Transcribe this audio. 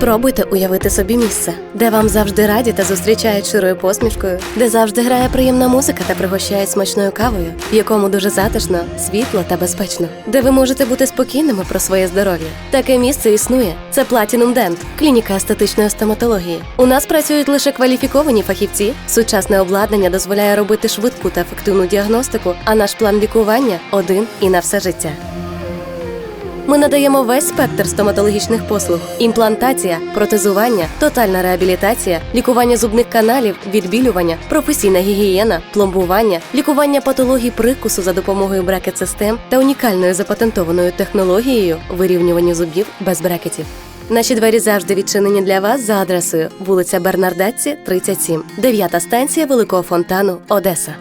Спробуйте уявити собі місце, де вам завжди раді та зустрічають щирою посмішкою, де завжди грає приємна музика та пригощають смачною кавою, в якому дуже затишно, світло та безпечно, де ви можете бути спокійними про своє здоров'я. Таке місце існує. Це Platinum Dent, клініка естетичної стоматології. У нас працюють лише кваліфіковані фахівці. Сучасне обладнання дозволяє робити швидку та ефективну діагностику, а наш план лікування один і на все життя. Ми надаємо весь спектр стоматологічних послуг: імплантація, протезування, тотальна реабілітація, лікування зубних каналів, відбілювання, професійна гігієна, пломбування, лікування патологій прикусу за допомогою брекет-систем та унікальною запатентованою технологією вирівнювання зубів без брекетів. Наші двері завжди відчинені для вас за адресою вулиця Бернардетці, 37, 9 станція Великого фонтану, Одеса.